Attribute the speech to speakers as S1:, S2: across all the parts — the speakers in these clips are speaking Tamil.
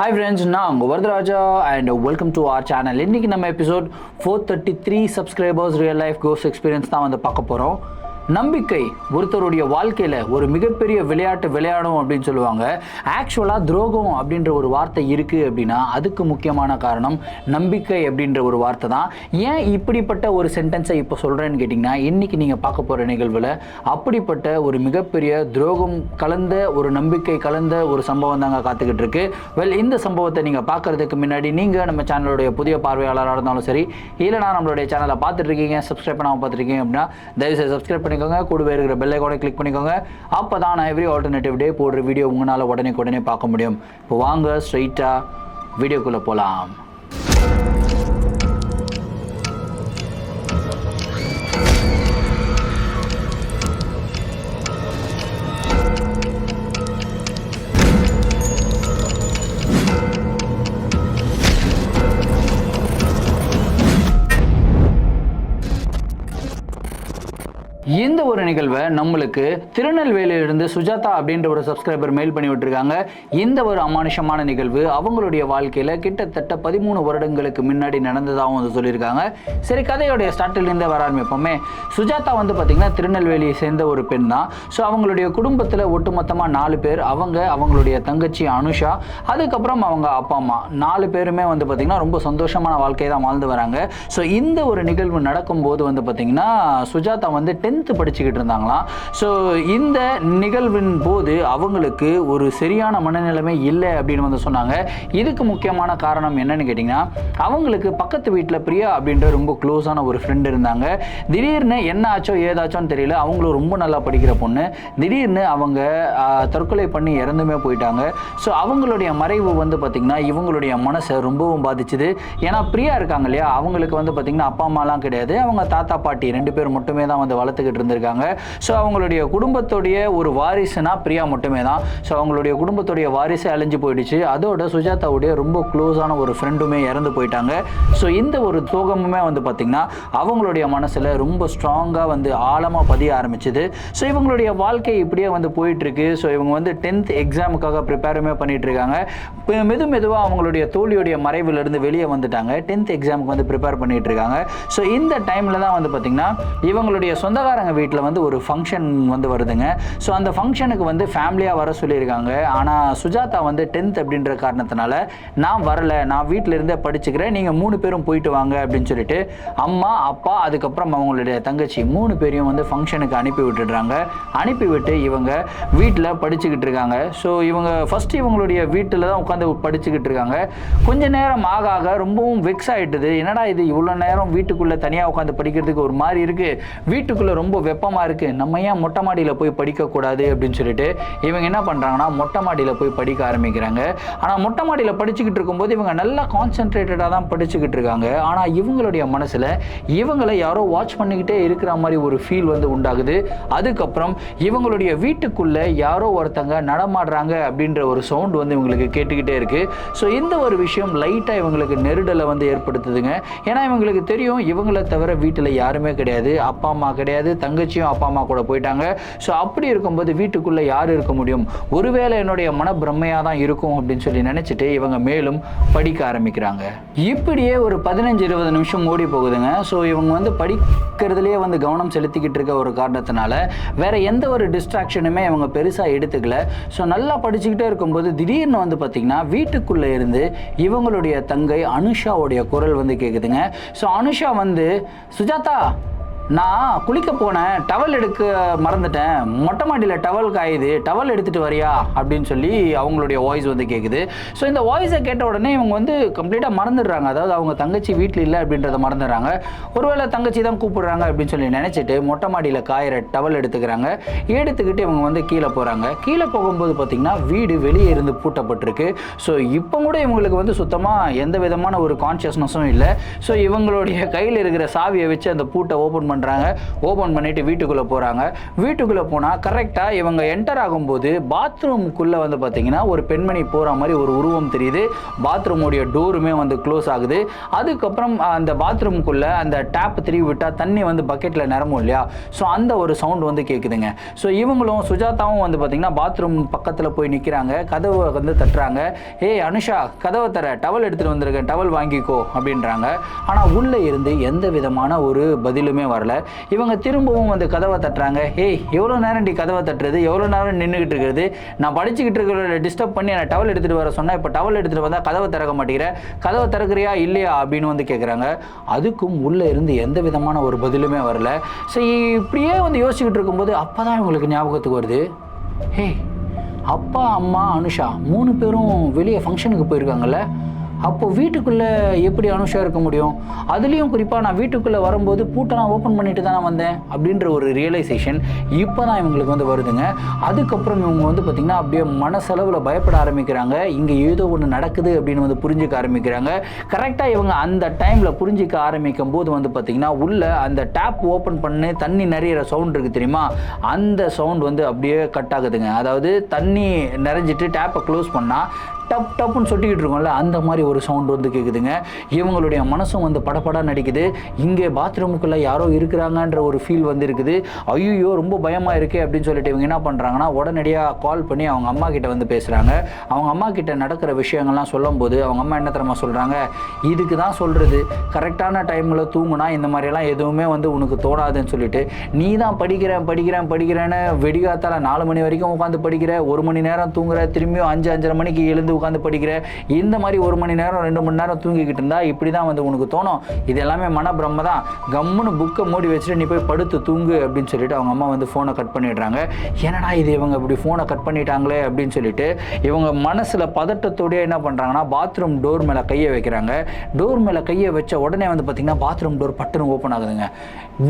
S1: ஹாய் ஃப்ரெண்ட்ஸ் நான் உங்கள் Varadaraja and welcome to our channel இன்றைக்கி நம்ம episode four thirty three subscribers real life கோஸ் எக்ஸ்பீரியன்ஸ் தான் வந்து பார்க்க போகிறோம் நம்பிக்கை ஒருத்தருடைய வாழ்க்கையில் ஒரு மிகப்பெரிய விளையாட்டு விளையாடும் அப்படின்னு சொல்லுவாங்க. ஆக்சுவலாக துரோகம் அப்படின்ற ஒரு வார்த்தை இருக்குது அப்படின்னா அதுக்கு முக்கியமான காரணம் நம்பிக்கை அப்படின்ற ஒரு வார்த்தை தான். ஏன் இப்படிப்பட்ட ஒரு சென்டென்ஸை இப்போ சொல்கிறேன்னு கேட்டிங்கன்னா இன்றைக்கி நீங்கள் பார்க்க போகிற நிகழ்வில் அப்படிப்பட்ட ஒரு மிகப்பெரிய துரோகம் கலந்த ஒரு நம்பிக்கை கலந்த ஒரு சம்பவம் தாங்க காத்துக்கிட்டு இருக்கு. வெல் இந்த சம்பவத்தை நீங்கள் பார்க்கறதுக்கு முன்னாடி நீங்கள் நம்ம சேனலுடைய புதிய பார்வையாளராக இருந்தாலும் சரி இல்லைனா நம்மளுடைய சேனலை பார்த்துட்ருக்கீங்க சப்ஸ்கிரைப் பண்ணாமல் பார்த்துருக்கீங்க அப்படின்னா தயவுசெய்து சப்ஸ்கிரைப் பண்ணிக்கோங்க. கூடவே இருக்கிற பெல் ஐக்கானை கிளிக் பண்ணிக்கோங்க. அப்போ தான் நான் எவ்ரி ஆல்டர்னேட்டிவ் டே போடுற வீடியோ உங்களால் உடனே உடனே பார்க்க முடியும். இப்போ வாங்க ஸ்ட்ரைட்டாக வீடியோக்குள்ளே போகலாம் இந்த ஒரு நிகழ்வை நம்மளுக்கு திருநெல்வேலியிலிருந்து சுஜாதா அப்படின்ற ஒரு சப்ஸ்கிரைபர் மெயில் பண்ணி விட்டுருக்காங்க. இந்த ஒரு அமானுஷமான நிகழ்வு அவங்களுடைய வாழ்க்கையில் கிட்டத்தட்ட பதிமூணு வருடங்களுக்கு முன்னாடி நடந்ததாகவும் வந்து சொல்லியிருக்காங்க. சரி கதையோடைய ஸ்டார்டிலேருந்தே வர ஆரம்பிப்போமே சுஜாதா வந்து பார்த்திங்கன்னா திருநெல்வேலியை சேர்ந்த ஒரு பெண் தான். ஸோ அவங்களுடைய குடும்பத்தில் ஒட்டுமொத்தமாக நாலு பேர் அவங்க அவங்களுடைய தங்கச்சி அனுஷா அதுக்கப்புறம் அவங்க அப்பா அம்மா. நாலு பேருமே வந்து பார்த்திங்கன்னா ரொம்ப சந்தோஷமான வாழ்க்கையை தான் வாழ்ந்து வராங்க. ஸோ இந்த ஒரு நிகழ்வு நடக்கும்போது வந்து பார்த்திங்கன்னா சுஜாதா வந்து டென்த்து படிச்சுக்கிட்டு இருந்தாங்களாம். ஸோ இந்த நிகழ்வின் போது அவங்களுக்கு ஒரு சரியான மனநிலைமை இல்லை அப்படின்னு வந்து சொன்னாங்க. இதுக்கு முக்கியமான காரணம் என்னன்னு கேட்டிங்கன்னா அவங்களுக்கு பக்கத்து வீட்டில் பிரியா அப்படின்ற ரொம்ப க்ளோஸான ஒரு ஃப்ரெண்டு இருந்தாங்க. திடீர்னு என்ன ஆச்சோ ஏதாச்சோன்னு தெரியல. அவங்களும் ரொம்ப நல்லா படிக்கிற பொண்ணு. திடீர்னு அவங்க தற்கொலை பண்ணி இறந்துமே போயிட்டாங்க. ஸோ அவங்களுடைய மறைவு வந்து பார்த்திங்கன்னா இவங்களுடைய மனசை ரொம்பவும் பாதிச்சுது. ஏன்னா பிரியா இருக்காங்க இல்லையா? அவங்களுக்கு வந்து பார்த்திங்கன்னா அப்பா அம்மாலாம் கிடையாது. அவங்க தாத்தா பாட்டி ரெண்டு பேர் மட்டுமே தான் வந்து வளர்த்துக்கிட்டு இருந்திருக்காங்க. ஸோ அவங்களுடைய குடும்பத்துடைய ஒரு வாரிசுனா பிரியா மட்டுமே தான் ஸோ அவங்களுடைய குடும்பத்துடைய வாரிசு அழிஞ்சு போயிடுச்சு. அதோட சுஜாதாவுடைய ரொம்ப க்ளோஸான ஒரு ஃப்ரெண்டுமே இறந்து போயிட்டாங்க. ஸோ இந்த ஒரு சோகமுமே வந்து பார்த்திங்கன்னா அவங்களுடைய மனசில் ரொம்ப ஸ்ட்ராங்காக வந்து ஆழமாக பதிய ஆரம்பிச்சுது. ஸோ இவங்களுடைய வாழ்க்கை இப்படியே வந்து போயிட்டுருக்கு. ஸோ இவங்க வந்து டென்த் எக்ஸாமுக்காக ப்ரிப்பேருமே பண்ணிட்டு இருக்காங்க இப்போ மெது மெதுவாக அவங்களுடைய தோழியுடைய மறைவிலிருந்து வெளியே வந்துட்டாங்க. டென்த் எக்ஸாமுக்கு வந்து ப்ரிப்பேர் பண்ணிட்டு இருக்காங்க ஸோ இந்த டைமில் தான் வந்து பார்த்திங்கன்னா இவங்களுடைய சொந்தக்காரங்க வீட்டில் வந்து ஒரு ஃபங்க்ஷன் வந்து வருதுங்க. ஸோ அந்த ஃபங்க்ஷனுக்கு வந்து ஃபேமிலியாக வர சொல்லியிருக்காங்க. ஆனால் சுஜாதா வந்து டென்த் அப்படின்ற காரணத்தினால நான் வரல. நான் வீட்டில் இருந்தே படிச்சுக்கிறேன். நீங்கள் மூணு பேரும் போயிட்டு வாங்க. அப்படின்னு சொல்லிட்டு அம்மா அப்பா அதுக்கப்புறம் அவங்களுடைய தங்கச்சி மூணு பேரையும் வந்து ஃபங்க்ஷனுக்கு அனுப்பி விட்டுடுறாங்க. அனுப்பி விட்டு இவங்க வீட்டில் படிச்சுக்கிட்டு இருக்காங்க. ஸோ இவங்க ஃபஸ்ட்டு இவங்களுடைய வீட்டில் தான் உட்காந்து படிச்சுக்கிட்டு இருக்காங்க. கொஞ்ச நேரம் ஆக ஆக ரொம்பவும் வெக்ஸ் ஆகிட்டுது என்னடா இது? இவ்வளோ நேரம் வீட்டுக்குள்ளே தனியாக உட்காந்து படிக்கிறதுக்கு ஒரு மாதிரி இருக்குது வீட்டுக்குள்ளே ரொம்ப ரொம்ப வெப்பமாக இருக்குது நம்ம ஏன் மொட்டை மாடியில் போய் படிக்கக்கூடாது அப்படின்னு சொல்லிட்டு இவங்க என்ன பண்ணுறாங்கன்னா மொட்டை மாடியில் போய் படிக்க ஆரம்பிக்கிறாங்க. ஆனால் மொட்டை மாடியில் படிச்சுக்கிட்டு இருக்கும்போது இவங்க நல்லா கான்சென்ட்ரேட்டடாக தான் படிச்சுக்கிட்டு இருக்காங்க. ஆனால் இவங்களுடைய மனசில் இவங்களை யாரோ வாட்ச் பண்ணிக்கிட்டே இருக்கிற மாதிரி ஒரு ஃபீல் வந்து உண்டாகுது. அதுக்கப்புறம் இவங்களுடைய வீட்டுக்குள்ளே யாரோ ஒருத்தங்க நடமாடுறாங்க அப்படின்ற ஒரு சவுண்ட் வந்து இவங்களுக்கு கேட்டுக்கிட்டே இருக்குது ஸோ இந்த ஒரு விஷயம் லைட்டாக இவங்களுக்கு நெருடலை வந்து ஏற்படுத்துதுங்க. ஏன்னா இவங்களுக்கு தெரியும் இவங்களை தவிர வீட்டில் யாருமே கிடையாது. அப்பா அம்மா கிடையாது. தங்கச்சியும் அப்பா அம்மா கூட போயிட்டாங்க. ஸோ அப்படி இருக்கும்போது வீட்டுக்குள்ளே யார் இருக்க முடியும்? ஒருவேளை என்னுடைய மன தான் இருக்கும் அப்படின்னு சொல்லி நினச்சிட்டு இவங்க மேலும் படிக்க ஆரம்பிக்கிறாங்க. இப்படியே ஒரு பதினஞ்சு இருபது நிமிஷம் ஓடி போகுதுங்க. ஸோ இவங்க வந்து படிக்கிறதுலேயே வந்து கவனம் செலுத்திக்கிட்டு இருக்க ஒரு காரணத்தினால வேற எந்த ஒரு டிஸ்ட்ராக்ஷனுமே இவங்க பெருசாக எடுத்துக்கல. ஸோ நல்லா படிச்சுக்கிட்டே இருக்கும்போது திடீர்னு வந்து பார்த்திங்கன்னா வீட்டுக்குள்ளே இருந்து இவங்களுடைய தங்கை அனுஷாவுடைய குரல் வந்து கேட்குதுங்க ஸோ அனுஷா வந்து சுஜாதா நான் குளிக்க போனேன் டவல் எடுக்க மறந்துட்டேன். மொட்டை மாடியில் டவல் காயுது டவல் எடுத்துகிட்டு வரியா? அப்படின்னு சொல்லி அவங்களுடைய வாய்ஸ் வந்து கேட்குது ஸோ இந்த வாய்ஸை கேட்ட உடனே இவங்க வந்து கம்ப்ளீட்டாக மறந்துடுறாங்க. அதாவது அவங்க தங்கச்சி வீட்டில் இல்லை அப்படின்றத மறந்துடுறாங்க. ஒருவேளை தங்கச்சி தான் கூப்பிடுறாங்க அப்படின்னு சொல்லி நினச்சிட்டு மொட்டை மாடியில் காயிற டவல் எடுத்துக்கிறாங்க. எடுத்துக்கிட்டு இவங்க வந்து கீழே போகிறாங்க கீழே போகும்போது பார்த்திங்கன்னா வீடு வெளியே இருந்து பூட்டப்பட்டிருக்கு. ஸோ இப்போ கூட இவங்களுக்கு வந்து சுத்தமாக எந்த விதமான ஒரு கான்ஷியஸ்னஸும் இல்லை. ஸோ இவங்களுடைய கையில் இருக்கிற சாவியை வச்சு அந்த பூட்டை ஓப்பன் பண்ணி பண்ணுறாங்க ஓப்பன் பண்ணிவிட்டு வீட்டுக்குள்ளே போகிறாங்க வீட்டுக்குள்ளே போனால் கரெக்டாக இவங்க என்டர் ஆகும்போது பாத்ரூமுக்குள்ளே வந்து பார்த்தீங்கன்னா ஒரு பெண்மணி போகிற மாதிரி ஒரு உருவம் தெரியுது. பாத்ரூமுடைய டோருமே வந்து க்ளோஸ் ஆகுது. அதுக்கப்புறம் அந்த பாத்ரூமுக்குள்ளே அந்த டேப் திருவி விட்டால் தண்ணி வந்து பக்கெட்டில் நிரம்பும் இல்லையா? ஸோ அந்த ஒரு சவுண்ட் வந்து கேட்குதுங்க ஸோ இவங்களும் சுஜாதாவும் வந்து பார்த்தீங்கன்னா பாத்ரூம் பக்கத்தில் போய் நிற்கிறாங்க கதவை வந்து தட்டுறாங்க. ஏய் அனுஷா கதவை தர. டவல் எடுத்துகிட்டு வந்திருக்கேன். டவல் வாங்கிக்கோ. அப்படின்றாங்க. ஆனால் உள்ளே இருந்து எந்த விதமான ஒரு பதிலுமே வரல. இவங்க திரும்பவும் வந்து கதவை தட்டுறாங்க. ஏய் எவ்வளோ நேரம் டி கதவை தட்டுறது? எவ்வளோ நேரம் நின்றுக்கிட்டு இருக்கிறது? நான் படிச்சுக்கிட்டு இருக்கிற டிஸ்டர்ப் பண்ணி நான் டவல் எடுத்துகிட்டு வர சொன்னால் இப்போ டவல் எடுத்துகிட்டு வந்தால் கதவை திறக்க மாட்டேங்கிற? கதவை திறக்கிறியா? இல்லையா? அப்படின்னு வந்து கேட்குறாங்க அதுக்கும் உள்ளே இருந்து எந்த விதமான ஒரு பதிலுமே வரல. ஸோ இப்படியே வந்து யோசிச்சுக்கிட்டு இருக்கும்போது அப்போ தான் இவங்களுக்கு ஞாபகத்துக்கு வருது. ஹே அப்பா அம்மா அனுஷா மூணு பேரும் வெளியே ஃபங்க்ஷனுக்கு போயிருக்காங்கல்ல? அப்போ வீட்டுக்குள்ளே எப்படி அனுஷா இருக்க முடியும்? அதுலேயும் குறிப்பாக நான் வீட்டுக்குள்ளே வரும்போது பூட்டெல்லாம் ஓப்பன் பண்ணிட்டு தானே வந்தேன் அப்படின்ற ஒரு ரியலைசேஷன் இப்போ தான் இவங்களுக்கு வந்து வருதுங்க. அதுக்கப்புறம் இவங்க வந்து பார்த்திங்கன்னா அப்படியே மனசளவில் பயப்பட ஆரம்பிக்கிறாங்க. இங்கே ஏதோ ஒன்று நடக்குது அப்படின்னு வந்து புரிஞ்சுக்க ஆரம்பிக்கிறாங்க. கரெக்டாக இவங்க அந்த டைமில் புரிஞ்சிக்க ஆரம்பிக்கும் போது வந்து பார்த்திங்கன்னா உள்ளே அந்த டேப் ஓப்பன் பண்ணி தண்ணி நிறையிற சவுண்ட் இருக்குது தெரியுமா? அந்த சவுண்ட் வந்து அப்படியே கட் ஆகுதுங்க. அதாவது தண்ணி நிறைஞ்சிட்டு டேப்பை க்ளோஸ் பண்ணால் டப் டப்புன்னு சொட்டிக்கிட்டு இருக்கோம்ல அந்த மாதிரி ஒரு சவுண்ட் வந்து கேட்குதுங்க இவங்களுடைய மனசும் வந்து படப்படா நடிக்குது. இங்கே பாத்ரூமுக்குள்ளே யாரோ இருக்கிறாங்கன்ற ஒரு ஃபீல் வந்து இருக்குது ஐயோ ரொம்ப பயமாக இருக்கே அப்படின்னு சொல்லிட்டு இவங்க என்ன பண்ணுறாங்கன்னா உடனடியாக கால் பண்ணி அவங்க அம்மா கிட்ட வந்து பேசுகிறாங்க அவங்க அம்மா கிட்ட நடக்கிற விஷயங்கள்லாம் சொல்லும்போது அவங்க அம்மா என்ன தெரியுமா சொல்கிறாங்க இதுக்கு தான் சொல்கிறது கரெக்டான டைமில் தூங்குனா இந்த மாதிரிலாம் எதுவுமே வந்து உனக்கு தோணாதுன்னு சொல்லிட்டு நீ தான் படிக்கிறேன் படிக்கிறேன் படிக்கிறேன்னு வெடிகாத்தால நாலு மணி வரைக்கும் உட்காந்து படிக்கிற ஒரு மணி நேரம் தூங்குற திரும்பியும் அஞ்சு அஞ்சரை மணிக்கு எழுந்து உட்காந்து படிக்கிற? இந்த மாதிரி ஒரு மணி நேரம் ரெண்டு மணி நேரம் தூங்கிக்கிட்டு இருந்தா இப்படி தான் வந்து உனக்கு தோணும்? இது எல்லாமே மன பிரம்ம தான் கம்முன்னு புக்கை மூடி வச்சுட்டு நீ போய் படுத்து தூங்கு அப்படின்னு சொல்லிட்டு அவங்க அம்மா வந்து ஃபோனை கட் பண்ணிடுறாங்க. என்னடா இது இவங்க இப்படி ஃபோனை கட் பண்ணிட்டாங்களே அப்படின்னு சொல்லிட்டு இவங்க மனசில் பதட்டத்தோடய என்ன பண்ணுறாங்கன்னா பாத்ரூம் டோர் மேலே கையை வைக்கிறாங்க. டோர் மேலே கையை வச்ச உடனே வந்து பார்த்திங்கன்னா பாத்ரூம் டோர் பட்டுன்னு ஓப்பன் ஆகுதுங்க.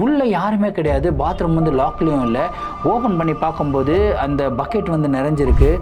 S1: உள்ளே யாருமே கிடையாது. பாத்ரூம் வந்து லாக்லேயும் இல்லை. ஓப்பன் பண்ணி பார்க்கும்போது அந்த பக்கெட் வந்து நிறைஞ்சிருக்கு.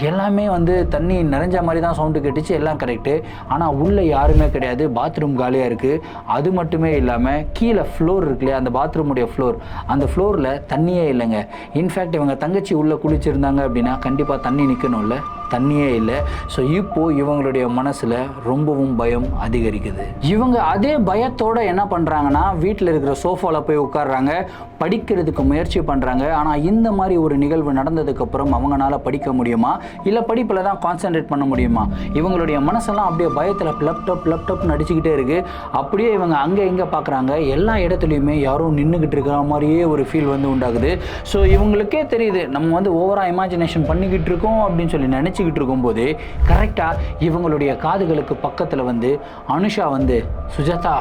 S1: எல்லாமே வந்து தண்ணி நிறைஞ்ச மாதிரி தான் சவுண்டு கேட்டுச்சு எல்லாம் கரெக்டு ஆனால் உள்ளே யாருமே கிடையாது. பாத்ரூம் காலியாக இருக்குது அது மட்டுமே இல்லாமல் கீழே ஃப்ளோர் இருக்கு இல்லையா? அந்த பாத்ரூமுடைய ஃப்ளோர் அந்த ஃப்ளோரில் தண்ணியே இல்லைங்க. இன்ஃபேக்ட் இவங்க தங்கச்சி உள்ளே குளிச்சிருந்தாங்க அப்படின்னா கண்டிப்பாக தண்ணி நிற்கணும்ல தண்ணியே இல்லை. ஸோ இப்போ இவங்களுடைய மனசில் ரொம்பவும் பயம் அதிகரிக்குது. இவங்க அதே பயத்தோட என்ன பண்ணுறாங்கன்னா வீட்டில் இருக்கிற சோஃபாவில் போய் உட்காடுறாங்க படிக்கிறதுக்கு முயற்சி பண்ணுறாங்க ஆனால் இந்த மாதிரி ஒரு நிகழ்வு நடந்ததுக்கப்புறம் அவங்களால படிக்க முடியுமா? இல்லை படிப்பில் தான் கான்சென்ட்ரேட் பண்ண முடியுமா? இவங்களுடைய மனசெல்லாம் அப்படியே பயத்தில் லேப்டாப் லேப்டாப் நடிச்சுக்கிட்டே இருக்குது அப்படியே இவங்க அங்கே இங்கே பார்க்குறாங்க எல்லா இடத்துலையுமே யாரும் நின்றுக்கிட்டு இருக்கிற மாதிரியே ஒரு ஃபீல் வந்து உண்டாகுது. ஸோ இவங்களுக்கே தெரியுது நம்ம வந்து ஓவராக இமேஜினேஷன் பண்ணிக்கிட்டு இருக்கோம் அப்படின்னு சொல்லி நினச்சிக்கிட்டு இருக்கும்போது கரெக்டாக இவங்களுடைய காதுகளுக்கு பக்கத்தில் வந்து அனுஷா வந்து சுஜாதா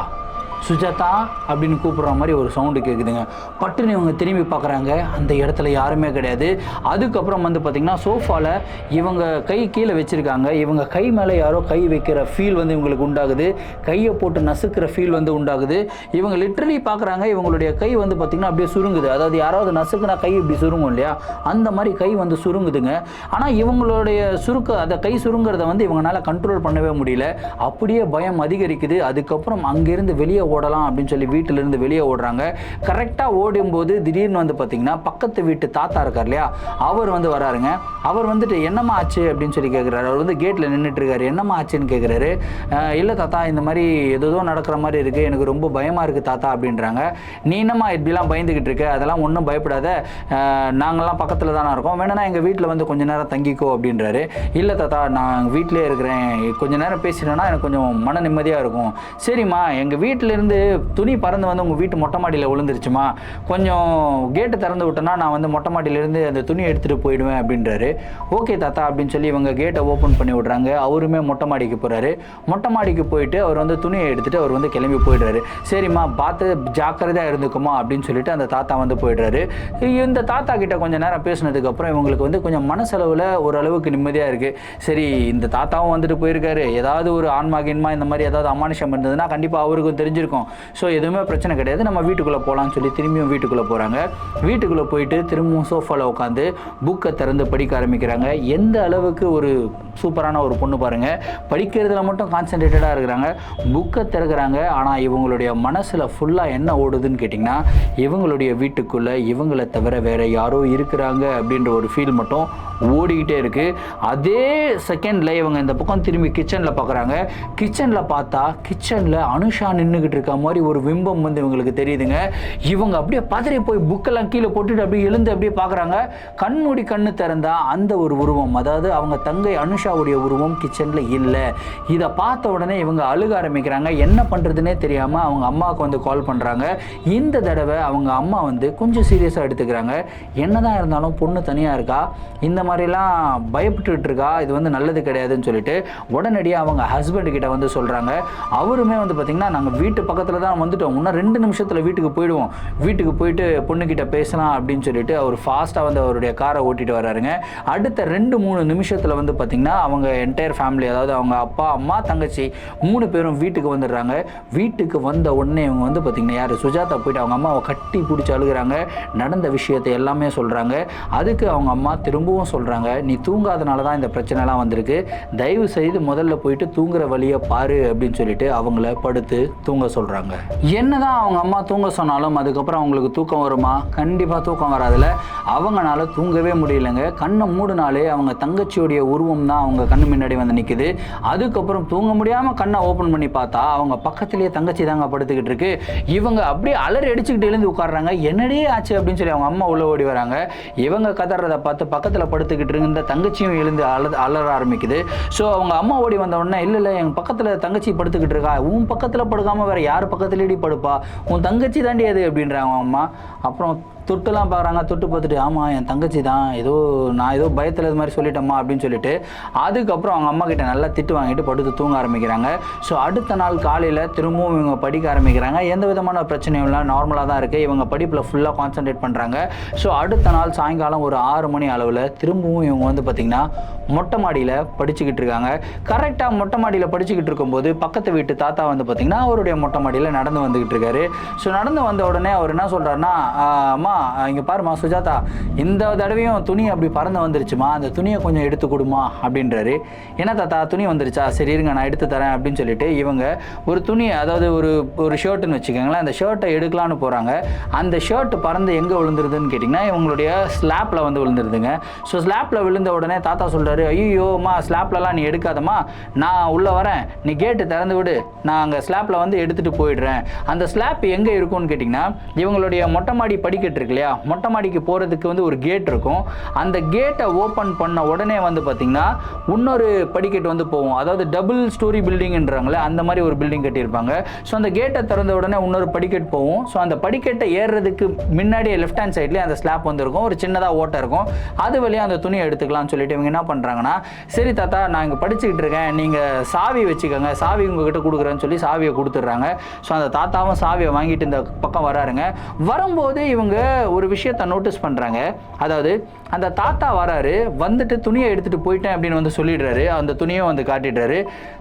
S1: சுஜாதா அப்படின்னு கூப்பிட்ற மாதிரி ஒரு சவுண்டு கேட்குதுங்க பட்டுன்னு இவங்க திரும்பி பார்க்குறாங்க அந்த இடத்துல யாருமே கிடையாது. அதுக்கப்புறம் வந்து பார்த்திங்கன்னா சோஃபாவில் இவங்க கை கீழே வச்சுருக்காங்க. இவங்க கை மேலே யாரோ கை வைக்கிற ஃபீல் வந்து இவங்களுக்கு உண்டாகுது. கையை போட்டு நசுக்கிற ஃபீல் வந்து உண்டாகுது. இவங்க லிட்ரலி பார்க்குறாங்க இவங்களுடைய கை வந்து பார்த்திங்கன்னா அப்படியே சுருங்குது. அதாவது யாராவது நசுக்குனா கை இப்படி சுருங்கும் இல்லையா? அந்த மாதிரி கை வந்து சுருங்குதுங்க. ஆனால் இவங்களுடைய சுருக்க அந்த கை சுருங்கிறத வந்து இவங்களால கண்ட்ரோல் பண்ணவே முடியல. அப்படியே பயம் அதிகரிக்குது. அதுக்கப்புறம் அங்கேருந்து வெளியே ஓடலாம் அப்படின்னு சொல்லி வீட்டிலேருந்து வெளியே ஓடுறாங்க. கரெக்டாக ஓடும்போது திடீர்னு வந்து பார்த்திங்கன்னா பக்கத்து வீட்டு தாத்தா இருக்கார் இல்லையா? அவர் வந்து வராருங்க. அவர் வந்துட்டு என்னம்மா ஆச்சு? அப்படின்னு சொல்லி கேட்குறாரு அவர் வந்து கேட்டில் நின்றுட்டு இருக்காரு என்னம்மா ஆச்சுன்னு? கேட்குறாரு இல்லை தாத்தா இந்த மாதிரி ஏதோ நடக்கிற மாதிரி இருக்குது எனக்கு ரொம்ப பயமாக இருக்குது தாத்தா அப்படின்றாங்க. நீ என்னம்மா இப்படிலாம் பயந்துக்கிட்டு இருக்க? அதெல்லாம் ஒன்றும் பயப்படாத. நாங்கள்லாம் பக்கத்தில் தானே இருக்கோம். வேணும்னா எங்கள் வீட்டில் வந்து கொஞ்ச நேரம் தங்கிக்கோ அப்படின்றாரு. இல்லை தாத்தா நான் வீட்டிலே இருக்கிறேன். கொஞ்ச நேரம் பேசினேன்னா எனக்கு கொஞ்சம் மன நிம்மதியாக இருக்கும். சரிம்மா. எங்கள் வீட்டில் இருந்து துணி பறந்து வந்து உங்கள் வீட்டு மொட்டை மாடியில் விழுந்துருச்சுமா? கொஞ்சம் கேட்டு திறந்து விட்டோன்னா நான் வந்து மொட்டை மாடியிலேருந்து அந்த துணி எடுத்துகிட்டு போயிடுவேன் அப்படின்றாரு. ஓகே தாத்தா அப்படின்னு சொல்லி இவங்க கேட்டை ஓப்பன் பண்ணி விட்றாங்க. அவருமே மொட்டை மாடிக்கு போகிறாரு மொட்டை மாடிக்கு போயிட்டு அவர் வந்து துணியை எடுத்துகிட்டு அவர் வந்து கிளம்பி போயிடுறாரு. சரிம்மா பார்த்து ஜாக்கிரதையாக இருந்துக்குமா அப்படின்னு சொல்லிட்டு அந்த தாத்தா வந்து போயிடுறாரு. இந்த தாத்தா கிட்ட கொஞ்சம் நேரம் பேசினதுக்கப்புறம் இவங்களுக்கு வந்து கொஞ்சம் மனசளவில் ஓரளவுக்கு நிம்மதியாக இருக்குது சரி இந்த தாத்தாவும் வந்துட்டு போயிருக்காரு. ஏதாவது ஒரு ஆன்மா கின்மா இந்த மாதிரி ஏதாவது அமானுஷம் இருந்ததுன்னா கண்டிப்பாக அவருக்கும் தெரிஞ்சிருக்கும். இருக்கும். ஸோ எதுவுமே பிரச்சனை கிடையாது. நம்ம வீட்டுக்குள்ளே போகலான்னு சொல்லி திரும்பியும் வீட்டுக்குள்ளே போகிறாங்க வீட்டுக்குள்ளே போயிட்டு திரும்பவும் சோஃபாவில் உட்காந்து புக்கை திறந்து படிக்க ஆரம்பிக்கிறாங்க. எந்த அளவுக்கு ஒரு சூப்பரான ஒரு பொண்ணு பாருங்கள் படிக்கிறதுல மட்டும் கான்சென்ட்ரேட்டடாக இருக்கிறாங்க. புக்கை திறக்கிறாங்க. ஆனால் இவங்களுடைய மனசில் ஃபுல்லாக என்ன ஓடுதுன்னு கேட்டிங்கன்னா இவங்களுடைய வீட்டுக்குள்ளே இவங்களை தவிர வேறு யாரோ இருக்கிறாங்க அப்படின்ற ஒரு ஃபீல் மட்டும் ஓடிக்கிட்டே இருக்குது அதே செகண்டில் இவங்க இந்த பக்கம் திரும்பி கிச்சனில் பார்க்குறாங்க கிச்சனில் பார்த்தா கிச்சனில் அனுஷா நின்றுக்கிட்டு இருக்க மாதிரி ஒரு பிம்பம் வந்து இவங்களுக்கு தெரியுதுங்க. இவங்க அப்படியே பதறி போய் புக்கெல்லாம் கீழே போட்டுட்டு அப்படியே எழுந்து அப்படியே பார்க்குறாங்க கண்மூடி கண்ணு திறந்தா அந்த ஒரு உருவம் அதாவது அவங்க தங்கை அனுஷாவுடைய உருவம் கிச்சனில் இல்லை. இதை பார்த்த உடனே இவங்க அழுக ஆரம்பிக்கிறாங்க. என்ன பண்ணுறதுனே தெரியாமல் அவங்க அம்மாவுக்கு வந்து கால் பண்ணுறாங்க இந்த தடவை அவங்க அம்மா வந்து கொஞ்சம் சீரியஸாக எடுத்துக்கிறாங்க. என்னதான் இருந்தாலும் பொண்ணு தனியாக இருக்கா? இந்த மாதிரிலாம் பயப்பட்டுட்டு இருக்கா? இது வந்து நல்லது கிடையாதுன்னு சொல்லிட்டு உடனடியாக அவங்க ஹஸ்பண்ட் கிட்ட வந்து சொல்கிறாங்க அவருமே வந்து பார்த்திங்கன்னா நாங்கள் வீட்டு பக்கத்தில் தான் வந்துட்டோம். இன்னும் ரெண்டு நிமிஷத்தில் வீட்டுக்கு போயிடுவோம். வீட்டுக்கு போயிட்டு பொண்ணுக்கிட்ட பேசலாம் அப்படின்னு சொல்லிட்டு அவர் ஃபாஸ்ட்டாக வந்து அவருடைய காரை ஓட்டிட்டு வராருங்க. அடுத்த ரெண்டு மூணு நிமிஷத்தில் வந்து பார்த்திங்கன்னா அவங்க என்டையர் ஃபேமிலி அதாவது அவங்க அப்பா அம்மா தங்கச்சி மூணு பேரும் வீட்டுக்கு வந்துடுறாங்க. வீட்டுக்கு வந்த உடனே இவங்க வந்து பார்த்திங்கன்னா யார்? சுஜாதா போயிட்டு அவங்க அம்மாவை கட்டி பிடிச்சி அழுகுறாங்க. நடந்த விஷயத்தை எல்லாமே சொல்கிறாங்க அதுக்கு அவங்க அம்மா திரும்பவும் சொல்கிறாங்க நீ தூங்காதனால தான் இந்த பிரச்சனைலாம் வந்திருக்கு. தயவு செய்து முதல்ல போயிட்டு தூங்குற வழியை பாரு அப்படின்னு சொல்லிட்டு அவங்கள படுத்து தூங்க சொல்கிறாங்க என்னதான் அவங்க அம்மா தூங்க சொன்னாலும் அதுக்கப்புறம் அவங்களுக்கு தூக்கம் வருமா? கண்டிப்பாக தூக்கம் வராதுல அவங்கனால தூங்கவே முடியலங்க. கண்ணை மூடினாலே அவங்க தங்கச்சியுடைய உருவம் தான் அவங்க கண்ணு முன்னாடி வந்து நிற்குது அதுக்கப்புறம் தூங்க முடியாமல் கண்ணை ஓப்பன் பண்ணி பார்த்தா அவங்க பக்கத்துலேயே தங்கச்சி தாங்க படுத்துக்கிட்டு இருக்கு. இவங்க அப்படியே அலறி அடிச்சுக்கிட்டு எழுந்து உட்காடுறாங்க என்னடே ஆச்சு அப்படின்னு சொல்லி அவங்க அம்மா உள்ளே ஓடி வராங்க. இவங்க கதறதை பார்த்து பக்கத்தில் படுத்துக்கிட்டு இருந்த தங்கச்சியும் எழுந்து அல அலற ஆரம்பிக்குது. ஸோ அவங்க அம்மா ஓடி வந்த உடனே இல்லை இல்லை எங்கள் பக்கத்தில் தங்கச்சி படுத்துக்கிட்டு இருக்கா. உன் பக்கத்தில் படுக்காமல் வேற யார் பக்கத்துலேடி படுப்பா? உன் தங்கச்சி தாண்டி அது அப்படின்றாங்க அம்மா. அப்புறம் தொட்டுலாம் பார்க்குறாங்க தொட்டு பார்த்துட்டு ஆமாம் என் தங்கச்சி தான் ஏதோ நான் ஏதோ பயத்தில் இது மாதிரி சொல்லிட்டேம்மா அப்படின்னு சொல்லிட்டு அதுக்கப்புறம் அவங்க அம்மா கிட்ட நல்லா திட்டு வாங்கிட்டு படுத்து தூங்க ஆரம்பிக்கிறாங்க. ஸோ அடுத்த நாள் காலையில் திரும்பவும் இவங்க படிக்க ஆரம்பிக்கிறாங்க. எந்த விதமான பிரச்சனையும் இல்லை நார்மலாக தான் இருக்குது இவங்க படிப்பில் ஃபுல்லாக கான்சன்ட்ரேட் பண்ணுறாங்க ஸோ அடுத்த நாள் சாயங்காலம் ஒரு ஆறு மணி அளவில் திரும்பவும் இவங்க வந்து பார்த்திங்கன்னா மொட்டை மாடியில் படிச்சுக்கிட்டு இருக்காங்க. கரெக்டாக மொட்டை மாடியில் படிச்சுக்கிட்டு இருக்கும்போது பக்கத்து வீட்டு தாத்தா வந்து பார்த்திங்கன்னா அவருடைய மொட்டை மாடியில் நடந்து வந்துக்கிட்டு இருக்காரு. ஸோ நடந்து வந்த உடனே அவர் என்ன சொல்கிறாருன்னா அம்மா இங்கே பாருமா சுஜாதா இந்த தடவையும் துணி அப்படி பறந்து வந்துருச்சுமா? அந்த துணியை கொஞ்சம் எடுத்து கொடுமா? அப்படின்றாரு. என்ன தாத்தா துணி வந்துருச்சா? சரி இருங்க நான் எடுத்து தரேன் அப்படின்னு சொல்லிட்டு இவங்க ஒரு துணி அதாவது ஒரு ஒரு ஷர்ட்டுன்னு வச்சுக்கோங்களேன் அந்த ஷர்ட்டை எடுக்கலான்னு போகிறாங்க அந்த ஷர்ட் பறந்து எங்கே விழுந்துருதுன்னு கேட்டிங்கன்னா இவங்களுடைய ஸ்லாப்பில் வந்து விழுந்துருதுங்க. ஸோ ஸ்லாப்பில் விழுந்த உடனே தாத்தா சொல்கிறாரு ஐயோம்மா ஸ்லாப்லலாம் நீ எடுக்காதம்மா. நான் உள்ளே வரேன். நீ கேட்டு திறந்து விடு. நான் அங்கே ஸ்லாப்பில் வந்து எடுத்துகிட்டு போயிடுறேன். அந்த ஸ்லாப் எங்கே இருக்கும்னு கேட்டிங்கன்னா இவங்களுடைய மொட்டை மாடி படிக்கட்டு இருக்கு இல்லையா? மொட்டை மாடிக்கு போகிறதுக்கு வந்து ஒரு கேட் இருக்கும். அந்த கேட்டை ஓப்பன் பண்ண உடனே வந்து பார்த்திங்கன்னா இன்னொரு படிக்கட்டு வந்து போகும். அதாவது டபுள் ஸ்டோரி பில்டிங்ன்றாங்களே அந்த மாதிரி ஒரு பில்டிங் கட்டியிருப்பாங்க. ஸோ அந்த கேட்டை திறந்த உடனே இன்னொரு படிக்கட்டு போகும். ஸோ அந்த படிக்கட்டை ஏறுறதுக்கு முன்னாடியே லெஃப்ட் ஹேண்ட் சைட்லேயே அந்த ஸ்லாப் வந்துருக்கும் ஒரு சின்னதாக ஓட்டை இருக்கும். அது வழியாக அந்த துணியை எடுத்துக்கலாம்னு சொல்லிட்டு இவங்க என்ன பண்ணுறாங்கன்னா சரி தாத்தா நான் இங்கே படிச்சுக்கிட்டு இருக்கேன். நீங்கள் சாவி வச்சுக்கோங்க. சாவி உங்ககிட்ட கொடுக்குறேன்னு சொல்லி சாவியை கொடுத்துட்றாங்க. ஸோ அந்த தாத்தாவும் சாவியை வாங்கிட்டு இந்த பக்கம் வராருங்க. வரும்போது இவங்க ஒரு விஷயத்தை நோட்டீஸ் பண்ணுறாங்க அதாவது அந்த தாத்தா வராரு வந்துட்டு துணியை எடுத்துகிட்டு போயிட்டேன் அப்படின்னு வந்து சொல்லிடுறாரு. அந்த துணியை வந்து காட்டிடுறாரு.